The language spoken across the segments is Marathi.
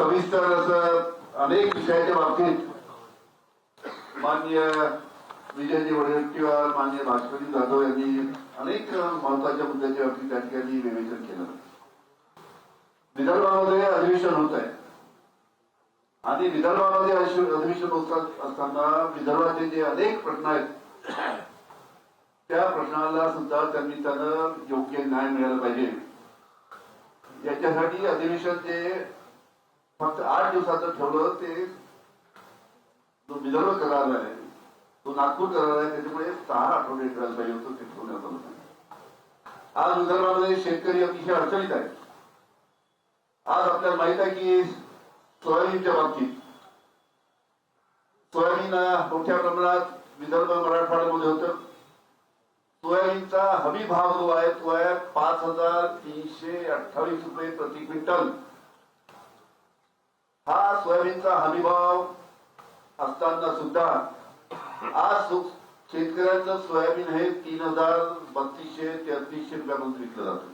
सविस्तर असं अनेक विषयाच्या बाबतीत मान्य विजयजी वडेट्टीवार मान्य भास्करजी जाधव यांनी अनेक महत्त्वाच्या मुद्द्याच्या बाबतीत त्या ठिकाणी विवेचन केलं. विदर्भामध्ये अधिवेशन होत आहे. आणि विदर्भामध्ये अधिवेशन होत असताना विदर्भाचे जे अनेक प्रश्न आहेत त्या प्रश्नाला सुद्धा त्यांनी त्यानं योग्य न्याय मिळाला पाहिजे. याच्यासाठी अधिवेशन जे फक्त आठ दिवसाचं ठेवलं ते जो विदर्भ करार आहे तो नागपूर करार आहे त्याच्यामुळे सहा आठवडे करायला पाहिजे होतं ते ठेवण्यात आलं नाही. आज विदर्भामध्ये शेतकरी अतिशय अडचणीत आहे आज आपल्याला माहीत आहे की सोयाबीनच्या बाबतीत सोयाबीन मोठ्या प्रमाणात विदर्भ मराठवाड्यामध्ये होतं. सोयाबीनचा हमी भाव जो आहे तो आहे पाच हजार तीनशे अठ्ठावीस रुपये प्रति क्विंटल. हा सोयाबीनचा हमीभाव असताना सुद्धा आज शेतकऱ्यांचं सोयाबीन हे तीन हजार बत्तीसशे तेहतीसशे रुपयापर्यंत विकलं जातं.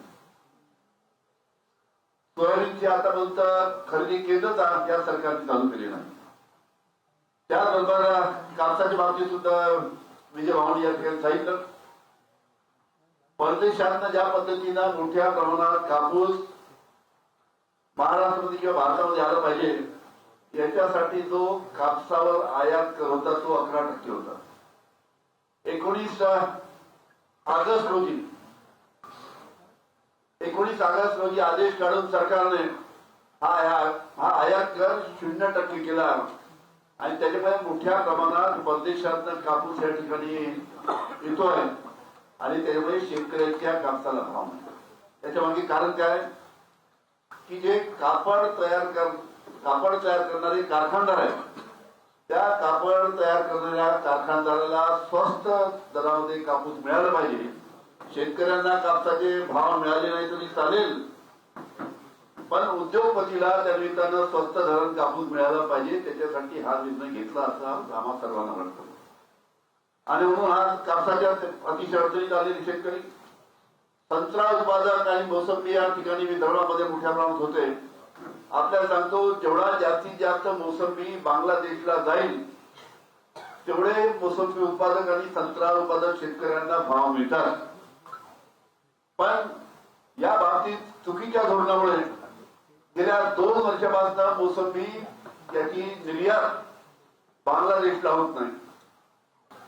सोयाबीनची आतापर्यंत खरेदी केंद्रच या सरकारने चालू केली नाही त्याचबरोबर कापसाच्या बाबतीत सुद्धा विजय भावनी या ठिकाणी सांगितलं. परदेशातनं ज्या पद्धतीनं मोठ्या प्रमाणात कापूस महाराष्ट्रामध्ये किंवा भारतामध्ये आला पाहिजे याच्यासाठी जो कापसावर आयात होता तो अकरा टक्के होता. एकोणीस ऑगस्ट रोजी एकोणीस ऑगस्ट रोजी आदेश काढून सरकारने हा हा आयात कर शून्य टक्के केला. आणि त्याच्यामुळे मोठ्या प्रमाणात परदेशात कापूस या ठिकाणी येतोय. आणि त्याच्यामुळे शेतकऱ्यांच्या कापसाला भाव त्याच्यामागे कारण काय? की जे कापड तयार कर कापड तयार करणारे कारखानदार आहेत त्या कापड तयार करणाऱ्या कारखानदाराला स्वस्त दरामध्ये कापूस मिळाला पाहिजे. शेतकऱ्यांना कापसाचे भाव मिळाले नाही तरी चालेल पण उद्योगपतीला त्या निमित्तानं स्वस्त धरण कापूस मिळाला पाहिजे त्याच्यासाठी हा निर्णय घेतला असा आम्हा सर्वांना वाटतो. आणि म्हणून आज कापसाच्या अतिशय अडचणीत आलेले शेतकरी संत्रा उत्पादक आणि मोसंबी या ठिकाणी विदर्भामध्ये मोठ्या प्रमाणात होते. आपल्याला सांगतो जेवढा जास्तीत जास्त मोसंबी बांगलादेशला जाईल तेवढे मोसंबी उत्पादक आणि संत्रा उत्पादक शेतकऱ्यांना भाव मिळतात. पण या बाबतीत चुकीच्या धोरणामुळे गेल्या दोन वर्षापासून मोसंबी याची निर्यात बांगलादेशला होत नाही.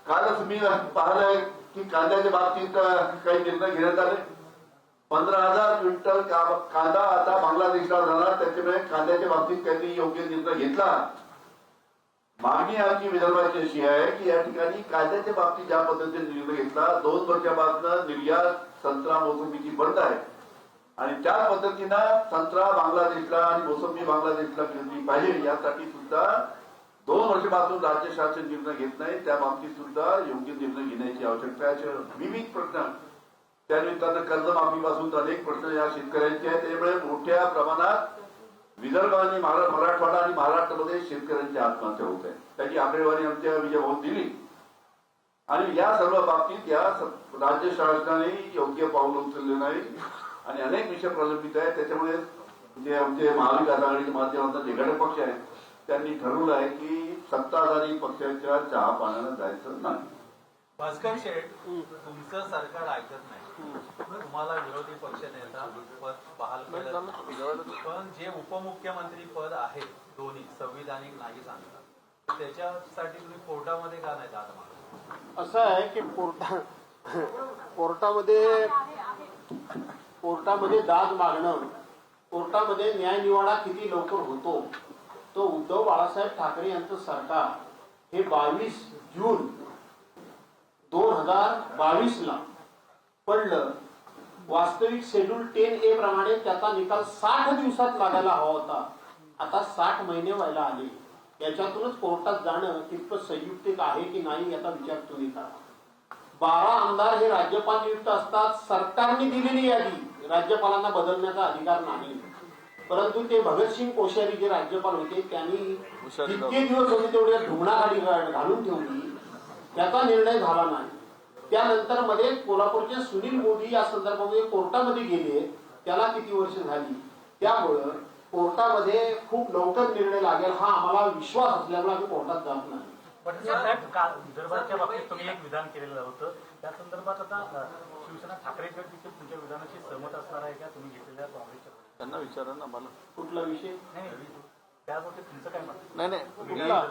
कालच मी पाहिलंय की कांद्याच्या बाबतीत काही निर्णय घेण्यात आले. पंधरा हजार क्विंटल कांदा आता बांगलादेशला जाणार. त्याच्यामुळे कांद्याच्या बाबतीत काहीतरी योग्य निर्णय घेतला. मागणी आमची विदर्भाची अशी आहे की या ठिकाणी कांद्याच्या बाबतीत ज्या पद्धतीने निर्णय घेतला दोन वर्षापासून निर्यात संत्रा मोसंबीची बंद आहे. आणि त्या पद्धतीनं संत्रा बांगलादेशला आणि मोसंबी बांगलादेशला गेली पाहिजे यासाठी सुद्धा दोन वर्षापासून राज्य शासन निर्णय घेत नाही त्या बाबतीत सुद्धा योग्य निर्णय घेण्याची आवश्यकता आहे. विविध प्रश्न त्यानिमित्तानं कर्जमाफीपासून अनेक प्रश्न या शेतकऱ्यांचे आहेत. त्यामुळे मोठ्या प्रमाणात विदर्भ आणि मराठवाडा आणि महाराष्ट्रामध्ये शेतकऱ्यांची आत्महत्या होत आहे. त्याची आकडेवारी आमच्या विजय भाऊ दिली. आणि या सर्व बाबतीत या राज्य शासनाने योग्य पाऊल उचलले नाही. आणि अनेक विषय प्रलंबित आहेत. त्याच्यामुळे जे आमचे महाविकास आघाडीच्या माध्यमातून जे घटक पक्ष आहेत त्यांनी ठरवलं आहे की सत्ताधारी पक्षाच्या चहा पाण्यानं जायचं नाही. भास्कर शेठ तुमचं सरकार ऐकत नाही. तुम्हाला विरोधी पक्ष नेता पद बहाल केलं पण जे उपमुख्यमंत्री पद आहे दोन्ही संविधानिक नाही सांगतात त्याच्यासाठी तुम्ही कोर्टामध्ये का नाही जात असं आहे की कोर्टा कोर्टामध्ये कोर्टामध्ये दाद मागणं कोर्टामध्ये न्यायनिवाडा किती लवकर होतो तो उद्धव बाळासाहेब ठाकरे यांचं सरकार हे बावीस जून दोन हजार बावीस ला पडलं. वास्तविक शेड्यूल टेन ए प्रमाणे त्याचा निकाल साठ दिवसात लागायला हवा होता. आता साठ महिने व्हायला आले. याच्यातूनच कोर्टात जाणं तितकं संयुक्तिक आहे की नाही याचा विचार तुम्ही करा. बारा आमदार हे राज्यपाल नियुक्त असतात. सरकारने दिलेली यादी. राज्यपालांना बदलण्याचा अधिकार नाही. परंतु ते भगतसिंग कोश्यारी जे राज्यपाल होते त्यांनी जितके दिवस होते तेवढे धुमणागाडी घालून ठेवली. त्याचा निर्णय झाला नाही. त्यानंतरमध्ये कोल्हापूरचे सुनील मोदी या संदर्भामध्ये कोर्टामध्ये गेले. त्याला किती वर्ष झाली? त्यामुळं कोर्टामध्ये खूप लवकर निर्णय लागेल हा आम्हाला विश्वास असल्यामुळे आम्ही कोर्टात जात नाही. विदर्भाच्या बाबतीत तुम्ही एक विधान केलेलं होतं. त्या संदर्भात आता शिवसेना ठाकरे गट देखील तुमच्या विधानाशी सहमत असणार आहे का? तुम्ही घेतलेल्या काँग्रेसच्या त्यांना विचारा ना मला. कुठला विषय? नाही नाही, त्याबाबतीत तुमचं काय मत नाही नाही. कुठला?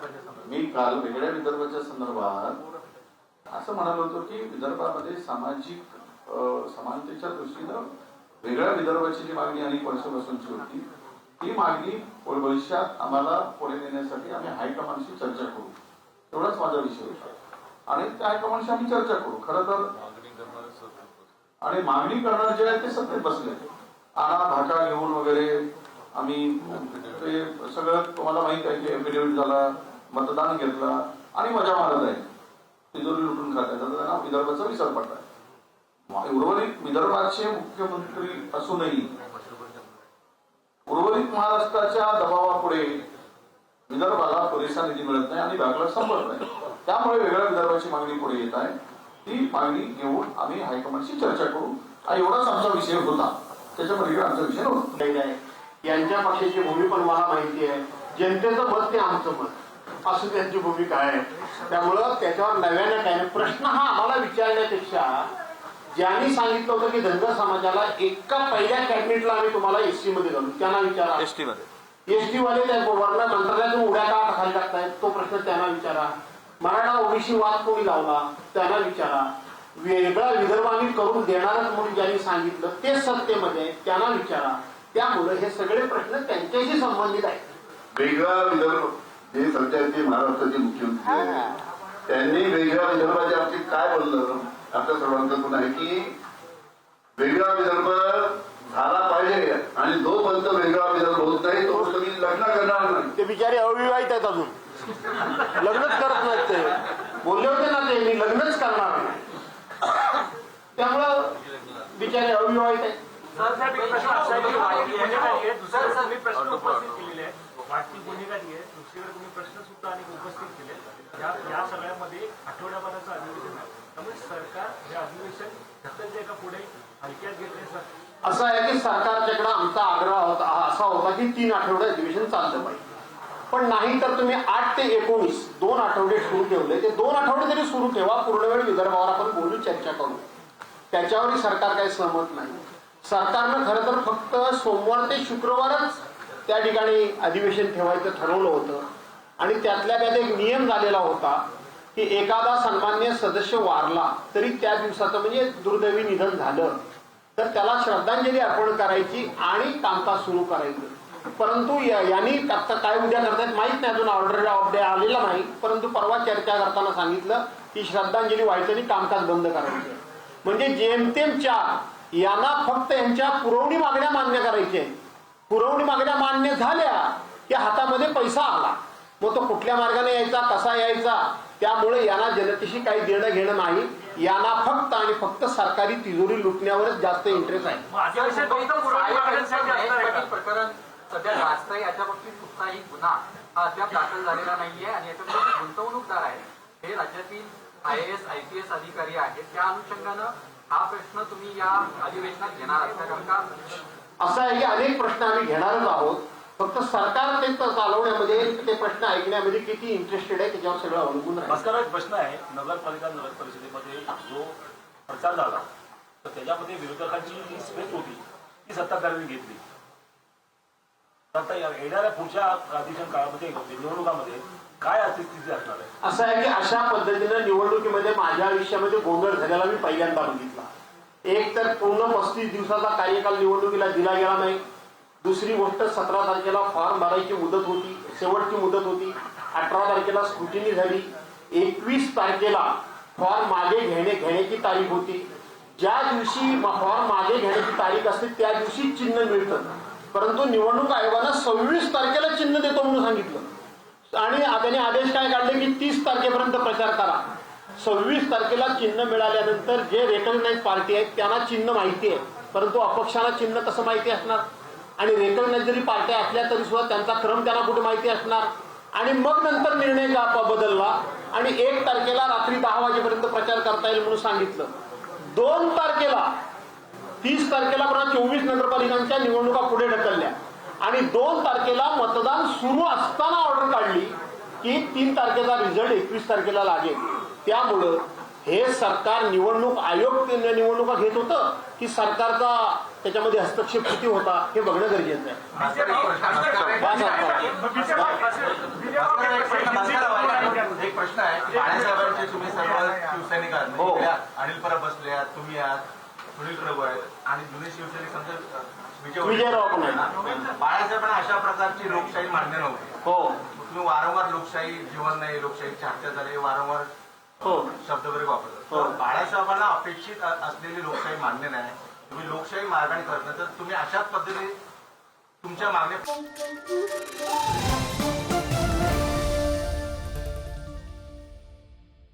मी काल वेगळ्या विदर्भाच्या संदर्भात असं म्हणालो होतो की विदर्भामध्ये सामाजिक अ, समानतेच्या दृष्टीनं वेगळ्या विदर्भाची जी मागणी अनेक वर्षापासूनची होती ती मागणी भविष्यात आम्हाला पुढे नेण्यासाठी आम्ही हायकमांडशी चर्चा करू. एवढाच माझा विषय होता. आणि त्या हायकमांडशी आम्ही चर्चा करू. खरं तर आणि मागणी करणार जे आहे ते सत्तेत बसले. आणा भाटा घेऊन वगैरे आम्ही ते सगळं तुम्हाला माहीत आहे की एफिडेव्हिट झाला मतदान घेतला आणि मजा मारत आहे. तिजोरी लुटून खात आहे. त्यांना विदर्भाचा विसर पडलाय उर्वरित विदर्भाचे मुख्यमंत्री असूनही उर्वरित महाराष्ट्राच्या दबावापुढे विदर्भाला पुरेसा निधी मिळत नाही आणि बॅकलॉग संपत नाही. त्यामुळे वेगळ्या विदर्भाची मागणी पुढे येत आहे. ती मागणी घेऊन आम्ही हायकमांडशी चर्चा करू. हा एवढाच आमचा विषय होता. त्याच्या पलीकडे आमचा विषय नव्हता. यांच्या पक्षाची भूमी पण मला माहिती आहे. जनतेचं मत ते आमचं मत. असं त्यांची भूमिका आहे? त्यामुळं त्याच्यावर नव्यानं काय. प्रश्न हा आम्हाला विचारण्यापेक्षा ज्यांनी सांगितलं होतं की धनगर समाजाला एका पहिल्या कॅबिनेटला आम्ही तुम्हाला एसटी मध्ये घालू त्यांना विचारा. एसटी मध्ये एसटी वाले त्या वर्ण मंत्रालयातून उड्या का खाली टाकतायत? तो प्रश्न त्यांना विचारा. मराठा ओबीसी वाद कोणी लावला? त्यांना विचारा. वेगळा विदर्भ आम्ही करून देणारच म्हणून ज्यांनी सांगितलं ते सत्तेमध्ये आहे, त्यांना विचारा. त्यामुळे हे सगळे प्रश्न त्यांच्याशी संबंधित आहेत. वेगळा विदर्भ जे सध्याचे महाराष्ट्राचे मुख्यमंत्री आहेत, त्यांनी वेगळ्या विदर्भाच्या बाबतीत काय बोललं आपल्या सर्वांचं पण आहे की वेगळा विदर्भ झाला पाहिजे आणि जोपर्यंत वेगळा विदर्भ होत नाही तो तुम्ही लग्न करणार नाही. ते बिचारे अविवाहित आहेत अजून. लग्नच करत नाहीत ते. बोलले होते ना ते मी लग्नच करणार नाही त्यामुळं बिचारे अविवाहित आहेत सर साहेब एक प्रश्न असा आहे की वाढती भूमिका जी आहे, दुसरं सर मी प्रश्न उपस्थित केलेले आहे वाढती भूमिका आहे दुसरीकडे तुम्ही प्रश्न सुद्धा अनेक उपस्थित केले या या सगळ्यामध्ये आठवड्याभराचं अधिवेशन आहे त्यामुळे सरकार हे अधिवेशन ढकलते का पुढे हलक्यात घेतले सर असं आहे की सरकारच्याकडे आमचा आग्रह होता असा होता की तीन आठवडे अधिवेशन चाललं पाहिजे. पण नाही तर तुम्ही आठ ते एकोणीस दोन आठवडे सुरू ठेवले. ते दोन आठवडे तरी सुरू ठेवा पूर्ण वेळ विदर्भावर आपण बोलू चर्चा करू. त्याच्यावरही सरकार काही सहमत नाही. सरकारनं खरं तर फक्त सोमवार ते शुक्रवारच त्या ठिकाणी अधिवेशन ठेवायचं ठरवलं होतं. आणि त्यातल्या त्यात एक नियम झालेला होता की एखादा सन्मान्य सदस्य वारला तरी त्या दिवसाचं म्हणजे दुर्दैवी निधन झालं. तर त्याला श्रद्धांजली अर्पण करायची आणि कामकाज सुरू करायचं. परंतु यांनी आता काय उद्या करतायत माहीत नाही अजून ऑर्डर ऑफ डे आलेला नाही. परंतु परवा चर्चा करताना सांगितलं की श्रद्धांजली व्हायचं आणि कामकाज बंद करायचं. म्हणजे जेमतेम चार यांना फक्त यांच्या पुरवणी मागण्या मान्य करायच्या आहेत पुरवणी मागण्या मान्य झाल्या की हातामध्ये पैसा आला. मग तो कुठल्या मार्गाने यायचा कसा यायचा त्यामुळे यांना जनतेशी काही देणं घेणं नाही. यांना फक्त आणि फक्त सरकारी तिजोरी लुटण्यावरच जास्त इंटरेस्ट आहे. आहे सध्या याच्या बाबतीत कुठलाही गुन्हा हा अद्याप दाखल झालेला नाहीये आणि याच्यामध्ये गुंतवणूकदार आहेत. हे राज्यातील I S I P S अधिकारी आहेत. त्या अनुषंगानं हा प्रश्न तुम्ही या अधिवेशनात घेणार आहात का? कारण का? असं आहे की अनेक प्रश्न आम्ही घेणारच आहोत. फक्त सरकार ते चालवण्यामध्ये ते प्रश्न ऐकण्यामध्ये किती इंटरेस्टेड आहे त्याच्यावर सगळं अवलंबून राहील. एक प्रश्न आहे. नगरपालिका नगर परिषदेमध्ये जो प्रचार झाला तर त्याच्यामध्ये विरोधकांची जी स्पेस होती ती सत्ताधाऱ्यांनी घेतली. तर आता या- येणाऱ्या पुढच्या अधिवेशन काळामध्ये निवडणुकामध्ये काय असेल तिथे असणार आहे? असं आहे की अशा पद्धतीनं निवडणुकीमध्ये माझ्या आयुष्यामध्ये गोंधळ झालेला मी पहिल्यांदा बघितला. एक तर पूर्ण पस्तीस दिवसाचा कार्यकाल निवडणुकीला दिला गेला नाही. दुसरी गोष्ट सतरा तारखेला फॉर्म भरायची मुदत होती शेवटची मुदत होती. अठरा तारखेला स्क्रुटिनी झाली. एकवीस तारखेला फॉर्म मागे घेणे घेण्याची तारीख होती. ज्या दिवशी फॉर्म मागे घेण्याची तारीख असते त्या दिवशी चिन्ह मिळतं. परंतु निवडणूक आयोगानं सव्वीस तारखेला चिन्ह देतो म्हणून सांगितलं आणि त्याने आदेश काय वीस तारखेपर्यंत प्रचार करा. सव्वीस तारखेला चिन्ह मिळाल्यानंतर जे रेकग्नाइज पार्टी आहेत त्यांना चिन्ह माहिती आहे. परंतु अपक्षाला चिन्ह कसं माहिती असणार? आणि रेकग्नाइज जरी पार्ट्या असल्या तरी सुद्धा त्यांचा क्रम त्यांना कुठे माहिती असणार? आणि मग नंतर निर्णय बदलला? आणि एक तारखेला रात्री दहा वाजेपर्यंत प्रचार करता येईल म्हणून सांगितलं. दोन तारखेला तीस तारखेला पुन्हा चोवीस नगरपालिकांच्या निवडणुका पुढे ढकलल्या. आणि दोन तारखेला मतदान सुरू असताना ऑर्डर काढली. की तीन तारखेचा रिझल्ट एकवीस तारखेला लागेल त्यामुळं हे सरकार निवडणूक आयोग ते निवडणुका घेत होतं की सरकारचा त्याच्यामध्ये हस्तक्षेप किती होता हे बघणं गरजेचं आहे बस आता. एक प्रश्न आहे की बाळासाहेबांचे तुम्ही सर्व शिवसैनिक आहात हो. अनिल परब बसले आहात तुम्ही आहात सुनील प्रभू आहेत आणि जुने शिवसैनिक समजा. विजयराव पण. बाळासाहेबांना अशा प्रकारची लोकशाही मान्य नव्हती. हो. तुम्ही वारंवार लोकशाही जीवन नाही लोकशाहीची हत्या झाली वारंवार हो. शब्द वगैरे वापरतात. हो. बाळासाहेबांना अपेक्षित असलेली लोकशाही मान्य नाही. तुम्ही लोकशाही मार्गाने करत तर तुम्ही अशाच पद्धतीने तुमच्या मागण्या